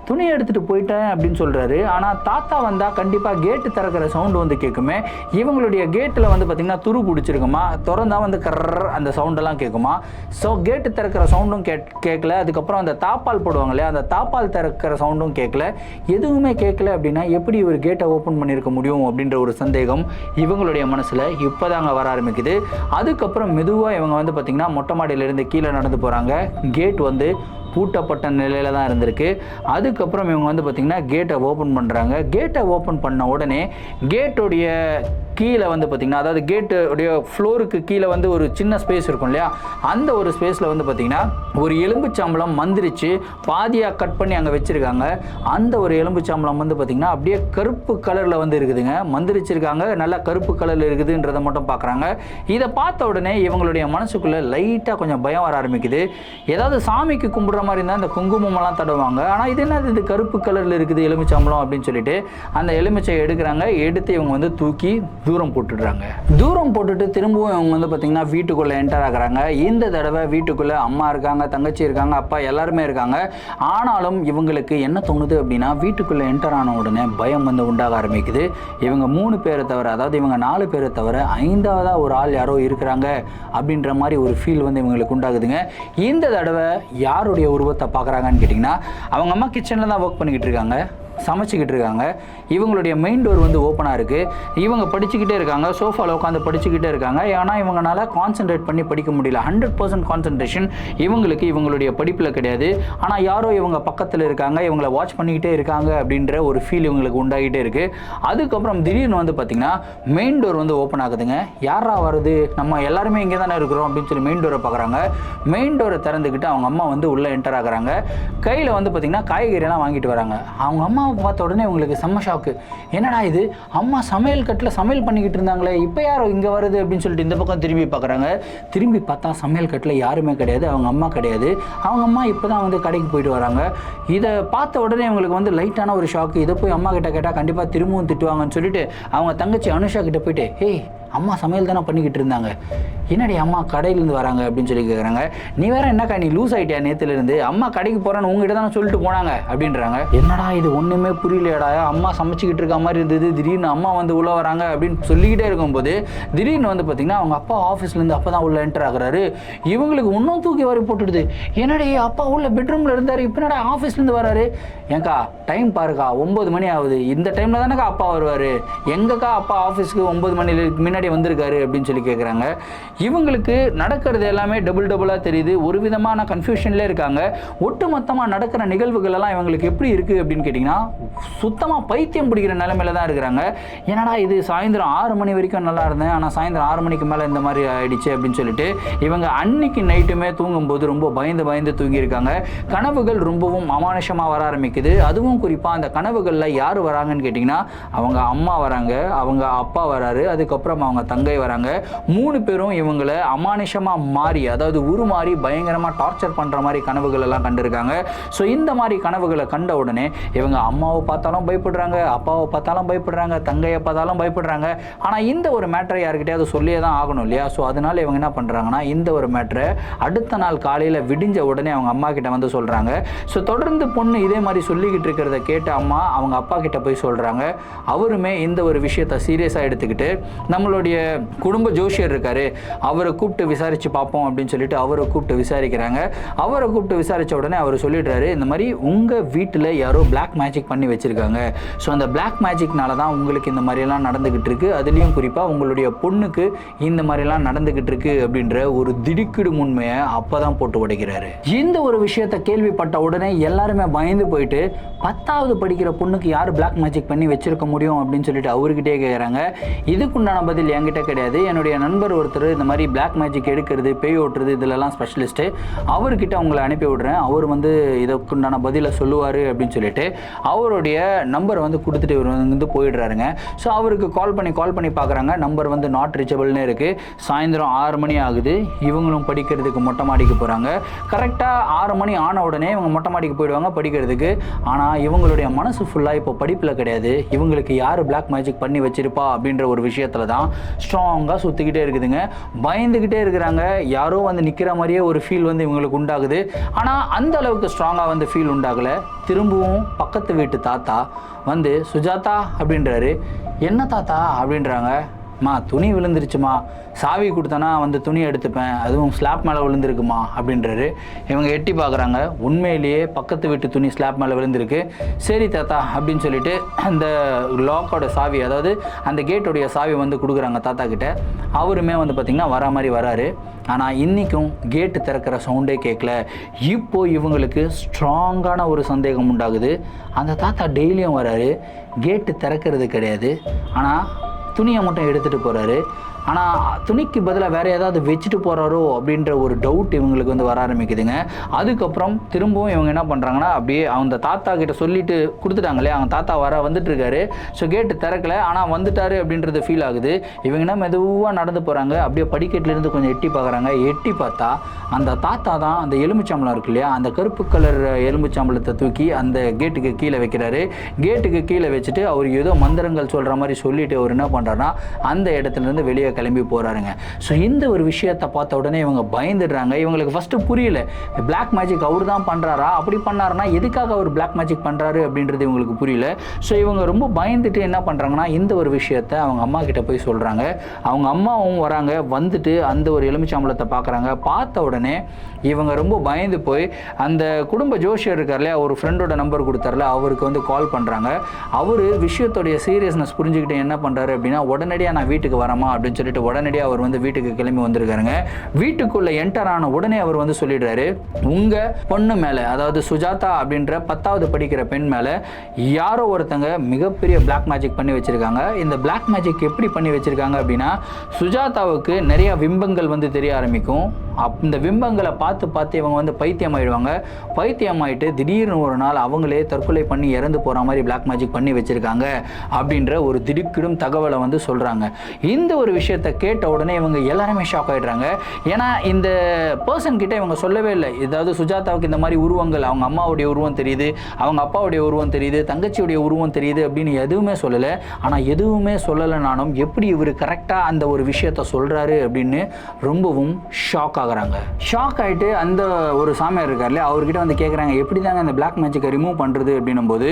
S1: துணியை எடுத்துகிட்டு போயிட்டேன் அப்படின்னு சொல்கிறாரு ஆனால் தாத்தா வந்தால் கண்டிப்பாக கேட்டு திறக்கிற சவுண்டு வந்து கேட்குமே. இவங்களுடைய கேட்டில் வந்து பார்த்திங்கன்னா துரு பிடிச்சிருக்குமா? திறந்தா வந்து கர்ற அந்த சவுண்டெல்லாம் கேட்குமா? ஸோ கேட்டு திறக்கிற சவுண்டும் கேட் கேட்கல. அதுக்கப்புறம் அந்த தாப்பால் போடுவாங்க இல்லையா அந்த தாப்பால் திறக்கிற சவுண்டும் கேட்கல. எதுவுமே கேட்கல அப்படின்னா எப்படி இவர் கேட்டை ஓப்பன் பண்ணியிருக்க முடியும் அப்படின்ற ஒரு சந்தேகம் இவங்களுடைய மனசில் இப்போதாங்க வர ஆரம்பிக்குது. அதுக்கப்புறம் மெதுவாக இவங்க வந்து பார்த்திங்கன்னா மொட்டை மாடியிலேருந்து கீழே நடந்து போகிறாங்க கேட் வந்து பூட்டப்பட்ட நிலையில தான் இருந்திருக்கு. அதுக்கப்புறம் இவங்க வந்து பார்த்திங்கன்னா கேட்டை ஓப்பன் பண்ணுறாங்க கேட்டை ஓப்பன் பண்ண உடனே கேட்டுடைய கீழே வந்து பார்த்திங்கன்னா அதாவது கேட்டுடைய ஃப்ளோருக்கு கீழே வந்து ஒரு சின்ன ஸ்பேஸ் இருக்கும் இல்லையா? அந்த ஒரு ஸ்பேஸில் வந்து பார்த்திங்கன்னா ஒரு எலும்புச்சாம்பளம் மந்திரிச்சு பாதியாக கட் பண்ணி அங்கே வச்சுருக்காங்க. அந்த ஒரு எலும்புச்சாம்பளம் வந்து பார்த்திங்கன்னா அப்படியே கருப்பு கலரில் வந்து இருக்குதுங்க. மந்திரிச்சிருக்காங்க. நல்லா கருப்பு கலரில் இருக்குதுன்றதை மட்டும் பார்க்குறாங்க இதை பார்த்த உடனே இவங்களுடைய மனசுக்குள்ளே லைட்டாக கொஞ்சம் பயம் வர ஆரம்பிக்குது. ஏதாவது சாமிக்கு கும்பிட்ற மாதிரி இருந்தால் இந்த குங்குமம்லாம் தடவாங்க ஆனால் இது என்னது? இது கருப்பு கலரில் இருக்குது எலுமிச்சம்பளம் அப்படின்னு சொல்லிட்டு அந்த எலுமிச்சை எடுக்கிறாங்க. எடுத்து இவங்க வந்து தூக்கி தூரம் போட்டுடுறாங்க. தூரம் போட்டுட்டு திரும்பவும் இவங்க வந்து பார்த்திங்கன்னா வீட்டுக்குள்ளே என்டர் ஆகுறாங்க. இந்த தடவை வீட்டுக்குள்ளே அம்மா இருக்காங்க தங்கச்சி இருக்காங்க அப்பா எல்லாருமே இருக்காங்க. ஆனாலும் இவங்களுக்கு என்ன தோணுது அப்படின்னா வீட்டுக்குள்ளே என்டர் ஆன உடனே பயம் வந்து உண்டாக ஆரம்பிக்குது. இவங்க மூணு பேரை தவிர அதாவது இவங்க நாலு பேரை தவிர ஐந்தாவதாக ஒரு ஆள் யாரோ இருக்கிறாங்க அப்படின்ற மாதிரி ஒரு ஃபீல் வந்து இவங்களுக்கு உண்டாகுதுங்க. இந்த தடவை யாருடைய உருவத்தை பார்க்குறாங்கன்னு கேட்டிங்கன்னா அவங்க அம்மா கிச்சனில் தான் ஒர்க் பண்ணிக்கிட்டு இருக்காங்க சமைச்சிக்கிட்டு இருக்காங்க. இவங்களுடைய மெயின் டோர் வந்து ஓப்பனாக இருக்குது இவங்க படிச்சுக்கிட்டே இருக்காங்க. சோஃபாவில் உட்காந்து படிச்சுக்கிட்டே இருக்காங்க. ஏன்னா இவங்களால கான்சென்ட்ரேட் பண்ணி படிக்க முடியல. ஹண்ட்ரட் பர்சன்ட் கான்சன்ட்ரேஷன் இவங்களுக்கு இவங்களுடைய படிப்பில் கிடையாது. ஆனால் யாரோ இவங்க பக்கத்தில் இருக்காங்க இவங்கள வாட்ச் பண்ணிக்கிட்டே இருக்காங்க அப்படின்ற ஒரு ஃபீல் இவங்களுக்கு உண்டாகிட்டே இருக்குது அதுக்கப்புறம் திடீர்னு வந்து பார்த்திங்கன்னா மெயின் டோர் வந்து ஓப்பன் ஆகுதுங்க. யாரா வருது? நம்ம எல்லாருமே இங்கே தானே இருக்கிறோம் அப்படின்னு சொல்லி மெயின் டோரை பார்க்குறாங்க மெயின் டோரை திறந்துக்கிட்டு அவங்க அம்மா வந்து உள்ளே என்டர் ஆகுறாங்க. கையில் வந்து பார்த்திங்கன்னா காய்கறியெல்லாம் வாங்கிட்டு வராங்க. அவங்க அம்மாவை பார்த்த உடனே இவங்களுக்கு செம்ம ஷாக்கு என்னடா இது? அம்மா சமையல் கட்டில் சமையல் பண்ணிக்கிட்டு இருந்தாங்களே இப்போ யாரோ இங்கே வருது அப்படின்னு சொல்லிட்டு இந்த பக்கம் திரும்பி பார்க்குறாங்க திரும்பி பார்த்தா சமையல் கட்டில் யாருமே கிடையாது அவங்க அம்மா கிடையாது. அவங்க அம்மா இப்போ தான் வந்து கடைக்கு போயிட்டு வராங்க. இதை பார்த்த உடனே இவங்களுக்கு வந்து லைட்டான ஒரு ஷாக்கு இதை போய் அம்மா கிட்ட கேட்டால் கண்டிப்பாக திரும்பவும் திட்டுவாங்கன்னு சொல்லிட்டு அவங்க தங்கச்சி அனுஷா கிட்ட போயிட்டு ஏய் அம்மா சமையல் தானே பண்ணிக்கிட்டு இருந்தாங்க. என்னடி அம்மா கடையிலேருந்து வராங்க அப்படின்னு சொல்லி கேட்குறாங்க நீ வேற என்னக்கா நீ லூஸ் ஆகிட்டியா நேற்றுலேருந்து அம்மா கடைக்கு போகிறேன்னு உங்ககிட்ட தானே சொல்லிட்டு போனாங்க அப்படின்றாங்க. என்னடா இது ஒன்றுமே புரியலையடா அம்மா சமைச்சிக்கிட்டு இருக்க மாதிரி இருந்தது திடீர்னு அம்மா வந்து உள்ளே வராங்க அப்படின்னு சொல்லிக்கிட்டே இருக்கும்போது திடீர்னு வந்து பார்த்திங்கன்னா அவங்க அப்பா ஆஃபீஸ்லேருந்து அப்போ தான் உள்ளே என்டர் ஆகுறாரு. இவங்களுக்கு இன்னும் தூக்கி வரி போட்டுடுது. என்னடி அப்பா உள்ள பெட்ரூமில் இருந்தார் இப்போ என்னடா ஆஃபீஸ்லேருந்து வராரு? ஏங்கா டைம் பாருக்கா ஒம்பது மணி ஆகுது. இந்த டைமில் தானேக்கா அப்பா வருவார்? எங்கக்கா அப்பா ஆஃபீஸ்க்கு ஒம்பது மணி முன்னாடி வந்திருக்காரு அப்படின்னு சொல்லி கேட்குறாங்க இவங்களுக்கு நடக்கிறது எல்லாமே டபுள் டபுளாக தெரியுது. ஒரு விதமான கன்ஃபியூஷன்லேயே இருக்காங்க. ஒட்டுமொத்தமாக நடக்கிற நிகழ்வுகள் எல்லாம் இவங்களுக்கு எப்படி இருக்குது அப்படின்னு கேட்டிங்கன்னா சுத்தமாக பைத்தியம் பிடிக்கிற நிலைமையில தான் இருக்கிறாங்க. என்னடா இது சாயந்தரம் ஆறு மணி வரைக்கும் நல்லா இருந்தேன். ஆனால் சாயந்தரம் ஆறு மணிக்கு மேலே இந்த மாதிரி ஆயிடுச்சு அப்படின்னு சொல்லிட்டு இவங்க அன்னைக்கு நைட்டுமே தூங்கும்போது ரொம்ப பயந்து பயந்து தூங்கியிருக்காங்க. கனவுகள் ரொம்பவும் அமானுஷமாக வர ஆரம்பிக்குது. அதுவும் குறிப்பாக அந்த கனவுகளில் யார் வராங்கன்னு கேட்டிங்கன்னா அவங்க அம்மா வராங்க. அவங்க அப்பா வராரு. அதுக்கப்புறம் அவங்க அவங்க தங்கை வராங்க. மூணு பேரும் இவங்களை அமானுஷமாக மாறி அதாவது உருமாறி பயங்கரமாக டார்ச்சர் பண்ணுற மாதிரி கனவுகள் எல்லாம் கண்டிருக்காங்க. ஸோ இந்த மாதிரி கனவுகளை கண்ட உடனே இவங்க அம்மாவை பார்த்தாலும் பயப்படுறாங்க அப்பாவை பார்த்தாலும் பயப்படுறாங்க தங்கையை பார்த்தாலும் பயப்படுறாங்க. ஆனால் இந்த ஒரு மேட்டரை யாருக்கிட்டையாவது சொல்லியே தான் ஆகணும் இல்லையா? ஸோ அதனால இவங்க என்ன பண்ணுறாங்கன்னா இந்த ஒரு மேட்டரை அடுத்த நாள் காலையில் விடிஞ்ச உடனே அவங்க அம்மா கிட்ட வந்து சொல்கிறாங்க ஸோ தொடர்ந்து பொண்ணு இதே மாதிரி சொல்லிக்கிட்டு இருக்கிறத கேட்டு அம்மா அவங்க அப்பா கிட்ட போய் சொல்கிறாங்க அவருமே இந்த ஒரு விஷயத்தை சீரியஸாக எடுத்துக்கிட்டு நம்மளுடைய குடும்ப ஜோஷியர் இருக்காரு. அவரை கூப்பிட்டு விசாரித்து பார்ப்போம் அப்படின்னு சொல்லிட்டு அவரை கூப்பிட்டு விசாரிக்கிறாங்க. அவரை கூப்பிட்டு விசாரித்த உடனே அவர் சொல்லிடுறாரு இந்த மாதிரி உங்கள் வீட்டில் யாரோ பிளாக் மேஜிக் பண்ணி வச்சுருக்காங்க. ஸோ அந்த பிளாக் மேஜிக்னால தான் உங்களுக்கு இந்த மாதிரிலாம் நடந்துக்கிட்டு இருக்கு. அதுலேயும் குறிப்பாக உங்களுடைய பொண்ணுக்கு இந்த மாதிரிலாம் நடந்துக்கிட்டு இருக்கு அப்படின்ற ஒரு திடுக்கிடும் உண்மையை அப்போ தான் போட்டு உடைக்கிறாரு. இந்த ஒரு விஷயத்தை கேள்விப்பட்ட உடனே எல்லாருமே பயந்து போயிட்டு பத்தாவது படிக்கிற பொண்ணுக்கு யார் பிளாக் மேஜிக் பண்ணி வச்சிருக்க முடியும்? அப்படின்னு சொல்லிட்டு அவர்கிட்டே கேட்குறாங்க இதுக்குண்டான பதில் என்கிட்ட கிடையாது. என்னுடைய நண்பர் ஒருத்தர் இந்த மாதிரி பிளாக் மேஜிக் எடுக்கிறது பேய் ஓட்டுறது இதிலெல்லாம் ஸ்பெஷலிஸ்ட்டு அவர்கிட்ட அவங்கள அனுப்பி விடுறேன். அவர் வந்து இதுக்குண்டான பதிலை சொல்லுவார் அப்படின்னு சொல்லிட்டு அவருடைய நம்பரை வந்து கொடுத்துட்டு இவர் வந்து போயிடுறாருங்க. ஸோ அவருக்கு கால் பண்ணி கால் பண்ணி பார்க்குறாங்க நம்பர் வந்து நாட் ரீச்சபிள்னு இருக்குது சாயந்தரம் ஆறு மணி ஆகுது. இவங்களும் படிக்கிறதுக்கு மொட்டை மாடிக்கு போகிறாங்க கரெக்டாக ஆறு மணி ஆன உடனே இவங்க மொட்டை மாடிக்கு போயிடுவாங்க படிக்கிறதுக்கு. ஆனால் இவங்களுடைய மனசு ஃபுல்லாக இப்போ படிப்பில் கிடையாது. இவங்களுக்கு யார் பிளாக் மேஜிக் பண்ணி வச்சிருப்பா அப்படின்ற ஒரு விஷயத்தில் தான் ஸ்ட்ராங்காக சுற்றிக்கிட்டே இருக்குதுங்க. பயந்துக்கிட்டே இருக்கிறாங்க. யாரோ வந்து நிற்கிற மாதிரியே ஒரு ஃபீல் வந்து இவங்களுக்கு உண்டாகுது. ஆனால் அந்த அளவுக்கு ஸ்ட்ராங்காக வந்து ஃபீல் உண்டாகலை. திரும்பவும் பக்கத்து வீட்டு தாத்தா வந்து சுஜாதா அப்படின்றாரு. என்ன தாத்தா? அப்படின்றாங்க. மா துணி விழுந்துருச்சுமா. சாவி கொடுத்தனா வந்து துணி எடுத்துப்பேன். அதுவும் ஸ்லாப் மேலே விழுந்திருக்குமா அப்படின்றாரு. இவங்க எட்டி பார்க்குறாங்க. உண்மையிலேயே பக்கத்து வீட்டு துணி ஸ்லாப் மேலே விழுந்திருக்கு. சரி தாத்தா அப்படின்னு சொல்லிட்டு அந்த லாக்கோட சாவி அதாவது அந்த கேட்டோடைய சாவி வந்து கொடுக்குறாங்க தாத்தா கிட்ட. அவருமே வந்து பார்த்திங்கன்னா வர மாதிரி வராரு. ஆனால் இன்றைக்கும் கேட்டு திறக்கிற சவுண்டே கேட்கல இப்போ இவங்களுக்கு ஸ்ட்ராங்கான ஒரு சந்தேகம் உண்டாகுது. அந்த தாத்தா டெய்லியும் வராரு. கேட்டு திறக்கிறது கிடையாது. ஆனால் துணியை மட்டும் எடுத்துகிட்டு போகிறாரு ஆனால் துணிக்கு பதிலாக வேற ஏதாவது வச்சுட்டு போகிறாரோ அப்படின்ற ஒரு டவுட் இவங்களுக்கு வந்து வர ஆரம்பிக்குதுங்க. அதுக்கப்புறம் திரும்பவும் இவங்க என்ன பண்ணுறாங்கன்னா அப்படியே அவங்க தாத்தா கிட்ட சொல்லிட்டு கொடுத்துட்டாங்களே அவங்க தாத்தா வர வந்துட்டு இருக்காரு ஸோ கேட்டு திறக்கல. ஆனால் வந்துட்டாரு அப்படின்றது ஃபீல் ஆகுது. இவங்க என்ன மெதுவாக நடந்து போகிறாங்க அப்படியே படிக்கட்டிலேருந்து கொஞ்சம் எட்டி பார்க்குறாங்க எட்டி பார்த்தா அந்த தாத்தா தான் அந்த எலுமிச்சம்பளம் இருக்கு இல்லையா அந்த கருப்பு கலர் எலுமிச்சம்பளத்தை தூக்கி அந்த கேட்டுக்கு கீழே வைக்கிறாரு. கேட்டுக்கு கீழே வச்சுட்டு அவர் ஏதோ மந்திரங்கள் சொல்கிற மாதிரி சொல்லிட்டு அவர் என்ன பண்ணுறாருன்னா அந்த இடத்துலேருந்து வெளியே கிளம்பி போகிறாருங்க ஸோ இந்த ஒரு விஷயத்தை பார்த்த உடனே இவங்க பயந்துடுறாங்க. இவங்களுக்கு ஃபஸ்ட்டு புரியல. பிளாக் மேஜிக் அவர் தான் பண்ணுறாரா அப்படி பண்ணாருன்னா எதுக்காக அவர் பிளாக் மேஜிக் பண்ணுறாரு அப்படின்றது இவங்களுக்கு புரியல. ஸோ இவங்க ரொம்ப பயந்துட்டு என்ன பண்ணுறாங்கன்னா இந்த ஒரு விஷயத்தை அவங்க அம்மா கிட்ட போய் சொல்கிறாங்க அவங்க அம்மாவும் வராங்க. வந்துட்டு அந்த ஒரு எலுமிச்சாம்பழத்தை பார்க்குறாங்க பார்த்த உடனே இவங்க ரொம்ப பயந்து போய் அந்த குடும்ப ஜோஷியர் இருக்கார் இல்லையா ஒரு ஃப்ரெண்டோட நம்பர் கொடுத்தார்ல அவருக்கு வந்து கால் பண்ணுறாங்க அவர் விஷயத்துடைய சீரியஸ்னஸ் புரிஞ்சுக்கிட்டு என்ன பண்ணுறாரு அப்படின்னா உடனடியாக நான் வீட்டுக்கு வரமா அப்படின்னு சொல்லி சொல்லிட்டு உடனடியாக அவர் வந்து வீட்டுக்கு கிளம்பி வந்திருக்காருங்க. வீட்டுக்குள்ளே என்டர் ஆன உடனே அவர் வந்து சொல்லிடுறாரு உங்கள் பொண்ணு மேலே அதாவது சுஜாதா அப்படின்ற பத்தாவது படிக்கிற பெண் மேலே யாரோ ஒருத்தங்க மிகப்பெரிய பிளாக் மேஜிக் பண்ணி வச்சுருக்காங்க. இந்த பிளாக் மேஜிக் எப்படி பண்ணி வச்சுருக்காங்க அப்படின்னா சுஜாதாவுக்கு நிறைய விம்பங்கள் வந்து தெரிய ஆரம்பிக்கும். அப் இந்த பிம்பங்களை பார்த்து பார்த்து இவங்க வந்து பைத்தியம் ஆயிடுவாங்க பைத்தியம் ஆயிட்டு திடீர்னு ஒரு நாள் அவங்களே தற்கொலை பண்ணி இறந்து போகிற மாதிரி பிளாக் மேஜிக் பண்ணி வச்சுருக்காங்க அப்படின்ற ஒரு திடுக்கிடும் தகவலை வந்து சொல்கிறாங்க இந்த ஒரு விஷயத்தை கேட்ட உடனே இவங்க எல்லாருமே ஷாக் ஆயிடுறாங்க. ஏன்னா இந்த பர்சன் கிட்ட இவங்க சொல்லவே இல்லை. ஏதாவது சுஜாதாவுக்கு இந்த மாதிரி உருவங்கள் அவங்க அம்மாவுடைய உருவம் தெரியுது அவங்க அப்பாவுடைய உருவம் தெரியுது தங்கச்சியுடைய உருவம் தெரியுது அப்படின்னு எதுவுமே சொல்லலை. ஆனால் எதுவுமே சொல்லலைனாலும் எப்படி இவர் கரெக்டாக அந்த ஒரு விஷயத்த சொல்கிறாரு அப்படின்னு ரொம்பவும் ஷாக் ஆகுறாங்க ஷாக் ஆகிட்டு அந்த ஒரு சாமியார் இருக்கார்ல அவர்கிட்ட வந்து கேட்குறாங்க எப்படி தாங்க இந்த பிளாக் மேஜிக்கை ரிமூவ் பண்ணுறது அப்படின்னும் போது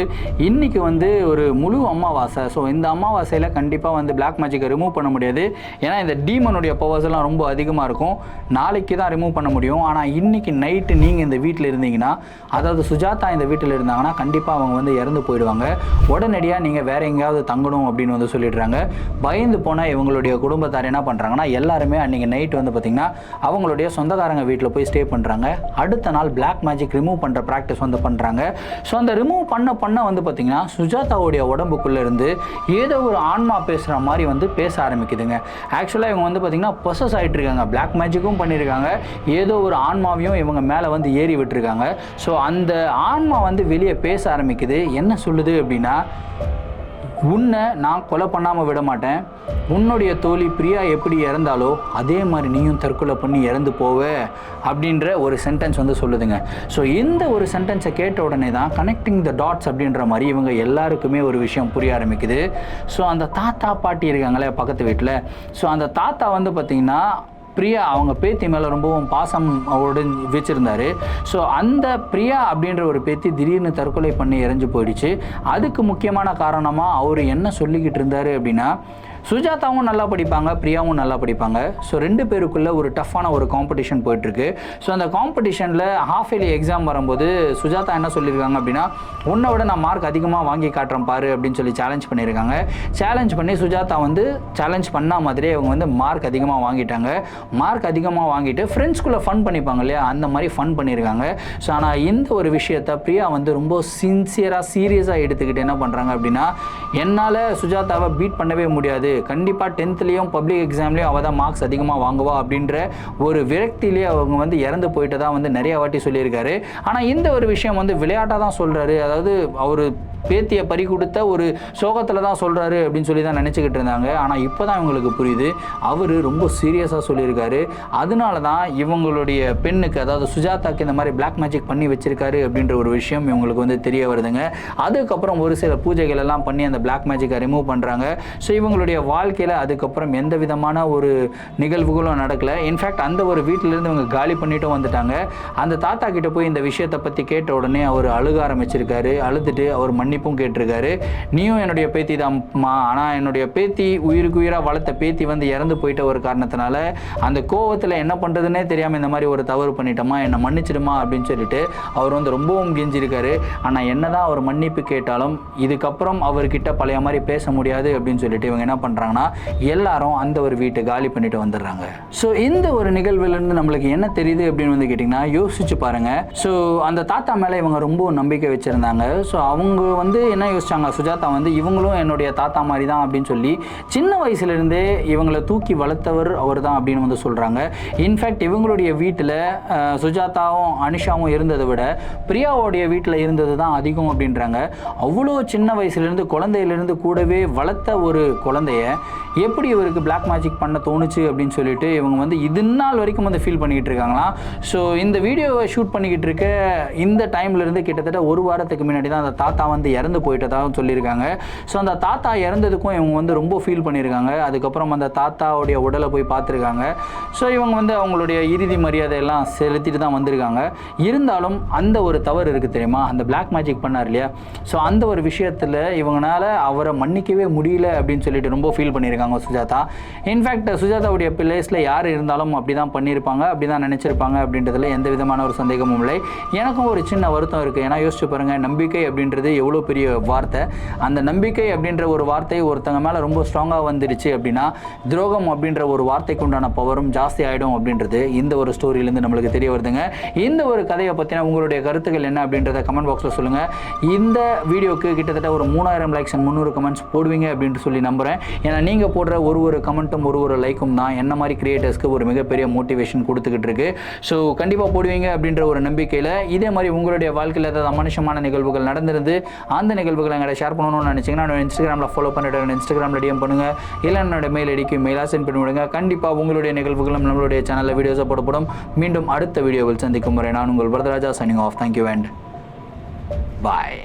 S1: வந்து ஒரு முழு அமாவாசை ஸோ இந்த அமாவாசையில் கண்டிப்பாக வந்து பிளாக் மேஜிக்கை ரிமூவ் பண்ண முடியாது. ஏன்னா இந்த டீமனுடைய பவர்ஸ் எல்லாம் ரொம்ப அதிகமாக இருக்கும். நாளைக்கு தான் ரிமூவ் பண்ண முடியும். ஆனால் இன்றைக்கி நைட்டு நீங்கள் இந்த வீட்டில் இருந்தீங்கன்னா அதாவது சுஜாதா இந்த வீட்டில் இருந்தாங்கன்னா கண்டிப்பாக அவங்க வந்து இறந்து போயிடுவாங்க. உடனடியாக நீங்கள் வேற எங்கேயாவது தங்கணும் அப்படின்னு வந்து சொல்லிடுறாங்க. பயந்து போன இவங்களுடைய குடும்பத்தார் என்ன பண்ணுறாங்கன்னா எல்லாருமே அன்றைக்கி நைட் வந்து பார்த்திங்கன்னா அவங்களுடைய சொந்தக்காரங்க வீட்டில் போய் ஸ்டே பண்ணுறாங்க அடுத்த நாள் பிளாக் மேஜிக் ரிமூவ் பண்ணுற ப்ராக்டிஸ் வந்து பண்ணுறாங்க ஸோ அந்த ரிமூவ் பண்ண பண்ண வந்து பார்த்திங்கன்னா சுஜாதாவுடைய உடம்புக்குள்ளே இருந்து ஏதோ ஒரு ஆன்மா பேசுகிற மாதிரி வந்து பேச ஆரம்பிக்குதுங்க. ஆக்சுவலாக இவங்க வந்து பார்த்திங்கன்னா பொசஸ் ஆகிட்டு இருக்காங்க. பிளாக் மேஜிக்கும் பண்ணியிருக்காங்க ஏதோ ஒரு ஆன்மாவையும் இவங்க மேலே வந்து ஏறி விட்டுருக்காங்க. ஸோ அந்த ஆன்மா வந்து வெளியே பேச ஆரம்பிக்குது. என்ன சொல்லுது அப்படின்னா உன்னை நான் கொலை பண்ணாமல் விட மாட்டேன். உன்னுடைய தோழி பிரியா எப்படி இறந்தாலோ அதே மாதிரி நீயும் தற்கொலை பண்ணி இறந்து போவ அப்படின்ற ஒரு சென்டென்ஸ் வந்து சொல்லுதுங்க. ஸோ இந்த ஒரு சென்டென்ஸை கேட்ட உடனே தான் கனெக்டிங் த டாட்ஸ் அப்படின்ற மாதிரி இவங்க எல்லாருக்குமே ஒரு விஷயம் புரிய ஆரம்பிக்குது. ஸோ அந்த தாத்தா பாட்டி இருக்காங்களே பக்கத்து வீட்டில் ஸோ அந்த தாத்தா வந்து பார்த்திங்கன்னா பிரியா அவங்க பேத்தி மேலே ரொம்பவும் பாசம் அவரோட வச்சுருந்தாரு. ஸோ அந்த பிரியா அப்படின்ற ஒரு பேத்தி திடீர்னு தற்கொலை பண்ணி இறஞ்சு போயிடுச்சு. அதுக்கு முக்கியமான காரணமாக அவர் என்ன சொல்லிக்கிட்டு இருந்தார் அப்படின்னா சுஜாதாவும் நல்லா படிப்பாங்க பிரியாவும் நல்லா படிப்பாங்க. ஸோ ரெண்டு பேருக்குள்ள ஒரு டஃப்பான ஒரு காம்படிஷன் போயிட்டுருக்கு. ஸோ அந்த காம்படிஷனில் ஹாஃப் இயர்லி எக்ஸாம் வரும்போது சுஜாதா என்ன சொல்லியிருக்காங்க அப்படின்னா உன்னை விட நான் மார்க் அதிகமாக வாங்கி காட்டுறேன் பாரு அப்படின்னு சொல்லி சேலஞ்ச் பண்ணியிருக்காங்க. சேலஞ்ச் பண்ணி சுஜாதா வந்து சேலஞ்ச் பண்ண மாதிரியே அவங்க வந்து மார்க் அதிகமாக வாங்கிட்டாங்க. மார்க் அதிகமாக வாங்கிட்டு ஃப்ரெண்ட்ஸ்குள்ளே ஃபன் பண்ணிப்பாங்க இல்லையா? அந்த மாதிரி ஃபன் பண்ணியிருக்காங்க. ஸோ ஆனால் இந்த ஒரு விஷயத்தை பிரியா வந்து ரொம்ப சின்சியராக சீரியஸாக எடுத்துக்கிட்டு என்ன பண்ணுறாங்க அப்படின்னா என்னால் சுஜாதாவை பீட் பண்ணவே முடியாது. கண்டிப்பாக டென்த்லேயும் பப்ளிக் எக்ஸாம்லேயும் அவள் தான் மார்க்ஸ் அதிகமாக வாங்குவா அப்படின்ற ஒரு விரக்தியிலே அவங்க வந்து இறந்து போயிட்டு தான் வந்து நிறைய வாட்டி சொல்லியிருக்காரு. ஆனால் இந்த ஒரு விஷயம் வந்து விளையாட்டாக தான் சொல்கிறாரு அதாவது அவர் பேத்தியை பறி கொடுத்த ஒரு சோகத்தில் தான் சொல்கிறாரு அப்படின்னு சொல்லி தான் நினச்சிக்கிட்டு இருந்தாங்க. ஆனால் இப்போ தான் இவங்களுக்கு புரியுது. அவர் ரொம்ப சீரியஸாக சொல்லியிருக்காரு. அதனால தான் இவங்களுடைய பெண்ணுக்கு அதாவது சுஜாதாக்கு இந்த மாதிரி பிளாக் மேஜிக் பண்ணி வச்சிருக்காரு அப்படின்ற ஒரு விஷயம் இவங்களுக்கு வந்து தெரிய வருதுங்க. அதுக்கப்புறம் ஒரு சில பூஜைகள் எல்லாம் பண்ணி அந்த பிளாக் மேஜிக்கை ரிமூவ் பண்ணுறாங்க ஸோ இவங்களுடைய வாழ்க்கையில் அதுக்கப்புறம் எந்த விதமான ஒரு நிகழ்வுகளும் நடக்கல. இன்ஃபேக்ட் அந்த ஒரு வீட்டிலேருந்து இவங்க காலி பண்ணிட்டும் வந்துட்டாங்க. அந்த தாத்தா கிட்ட போய் இந்த விஷயத்தை பற்றி கேட்ட உடனே அவர் அழுக ஆரம்பிச்சிருக்காரு. அழுதுட்டு அவர் மன்னிப்பும் கேட்டிருக்காரு. நீயும் என்னுடைய பேத்தி தான்மா. ஆனால் என்னுடைய பேத்தி உயிருக்கு உயிராக வளர்த்த பேத்தி வந்து இறந்து போயிட்ட ஒரு காரணத்தினால அந்த கோவத்தில் என்ன பண்ணுறதுனே தெரியாமல் இந்த மாதிரி ஒரு தவறு பண்ணிட்டோமா? என்னை மன்னிச்சிடுமா? அப்படின்னு சொல்லிட்டு அவர் வந்து ரொம்பவும் கெஞ்சிருக்காரு. ஆனால் என்னதான் அவர் மன்னிப்பு கேட்டாலும் இதுக்கப்புறம் அவர்கிட்ட பழைய மாதிரி பேச முடியாது அப்படின்னு சொல்லிட்டு இவங்க என்ன பண்ணுறாங்க பண்ணுறாங்கன்னா எல்லாரும் அந்த ஒரு வீட்டை காலி பண்ணிட்டு வந்துடுறாங்க. ஸோ இந்த ஒரு நிகழ்வுலேருந்து நம்மளுக்கு என்ன தெரியுது அப்படின்னு வந்து கேட்டிங்கன்னா யோசிச்சு பாருங்க. ஸோ அந்த தாத்தா மேலே இவங்க ரொம்ப நம்பிக்கை வச்சுருந்தாங்க. ஸோ அவங்க வந்து என்ன யோசிச்சாங்க? சுஜாதா வந்து இவங்களும் என்னுடைய தாத்தா மாதிரி தான் அப்படின்னு சொல்லி சின்ன வயசுலேருந்தே இவங்களை தூக்கி வளர்த்தவர் அவர் தான் அப்படின்னு வந்து சொல்கிறாங்க இன்ஃபேக்ட் இவங்களுடைய வீட்டில் சுஜாதாவும் அனிஷாவும் இருந்ததை விட பிரியாவோடைய வீட்டில் இருந்தது தான் அதிகம் அப்படின்றாங்க. அவ்வளோ சின்ன வயசுலேருந்து குழந்தையிலேருந்து கூடவே வளர்த்த ஒரு குழந்தைய எப்படி இவருக்கு பிளாக் மேஜிக் பண்ண தோணுச்சு அப்படின்னு சொல்லிட்டு இவங்க வந்து இது நாள் வரைக்கும் வந்து ஃபீல் பண்ணிக்கிட்டு இருக்காங்களாம். ஸோ இந்த வீடியோவை ஷூட் பண்ணிக்கிட்டு இருக்க இந்த டைம்லேருந்து கிட்டத்தட்ட ஒரு வாரத்துக்கு முன்னாடி தான் அந்த தாத்தா வந்து இறந்து போயிட்டதாகவும் சொல்லியிருக்காங்க. ஸோ அந்த தாத்தா இறந்ததுக்கும் இவங்க வந்து ரொம்ப ஃபீல் பண்ணியிருக்காங்க. அதுக்கப்புறம் அந்த தாத்தாவுடைய உடலை போய் பார்த்துருக்காங்க. ஸோ இவங்க வந்து அவங்களுடைய இறுதி மரியாதையெல்லாம் செலுத்திட்டு தான் வந்திருக்காங்க. இருந்தாலும் அந்த ஒரு தவறு இருக்குது தெரியுமா? அந்த பிளாக் மேஜிக் பண்ணார் இல்லையா? ஸோ அந்த ஒரு விஷயத்தில் இவங்களால அவரை மன்னிக்கவே முடியல அப்படின்னு சொல்லிட்டு ரொம்ப ஃபீல் பண்ணியிருக்காங்க சுஜாதா. இன்ஃபேக்ட் சுஜாதாவுடைய பிளேஸில் யார் இருந்தாலும் அப்படி தான் பண்ணியிருப்பாங்க அப்படி தான் நினச்சிருப்பாங்க அப்படின்றதுல எந்த விதமான ஒரு சந்தேகமும் இல்லை. எனக்கும் ஒரு சின்ன வருத்தம் இருக்குது ஏன்னா யோசிச்சு பாருங்கள் நம்பிக்கை அப்படின்றது எவ்வளோ பெரிய வார்த்தை. அந்த நம்பிக்கை அப்படின்ற ஒரு வார்த்தை ஒருத்தங்க மேலே ரொம்ப ஸ்ட்ராங்காக வந்துடுச்சு அப்படின்னா துரோகம் அப்படின்ற ஒரு வார்த்தைக்கு உண்டான பவரும் ஜாஸ்தி ஆகிடும் அப்படின்றது இந்த ஒரு ஸ்டோரியிலேருந்து நம்மளுக்கு தெரிய வருதுங்க. இந்த ஒரு கதையை பற்றின உங்களுடைய கருத்துக்கள் என்ன அப்படின்றத கமெண்ட் பாக்ஸில் சொல்லுங்கள் இந்த வீடியோக்கு கிட்டத்தட்ட ஒரு மூணாயிரம் லைக்ஸ் அண்ட் முந்நூறு கமெண்ட்ஸ் போடுவீங்க அப்படின்ட்டு சொல்லி நம்புகிறேன் ஏன்னா நீங்கள் போடுற ஒரு ஒரு கமெண்ட்டும் ஒரு ஒரு லைக்கும் தான் என்ன மாதிரி கிரியேட்டர்ஸ்க்கு ஒரு மிகப்பெரிய மோட்டிவேஷன் கொடுத்துக்கிட்டு இருக்கு. ஸோ கண்டிப்பாக போடுவீங்க அப்படின்ற ஒரு நம்பிக்கையில் இதே மாதிரி உங்களுடைய வாழ்க்கையில் ஏதாவது அமனுஷமான நிகழ்வுகள் நடந்திருந்து அந்த நிகழ்வுகளை எங்களை ஷேர் பண்ணணும்னு நினச்சிங்கன்னா என்னோட இன்ஸ்டாகிராமில் ஃபாலோ பண்ணிவிட்டு இன்ஸ்டாகிராமில் டிஎம் பண்ணுங்கள் இல்லை என்னோட மெயில் ஐடிக்கு மெயிலாக சென்ட் பண்ணி விடுங்க. கண்டிப்பாக உங்களுடைய நிகழ்வுகளும் நம்மளுடைய சேனலில் வீடியோஸை போடப்படும். மீண்டும் அடுத்த வீடியோவில் சந்திக்கும் வரை நான் உங்கள் Varadaraja signing off thank you and bye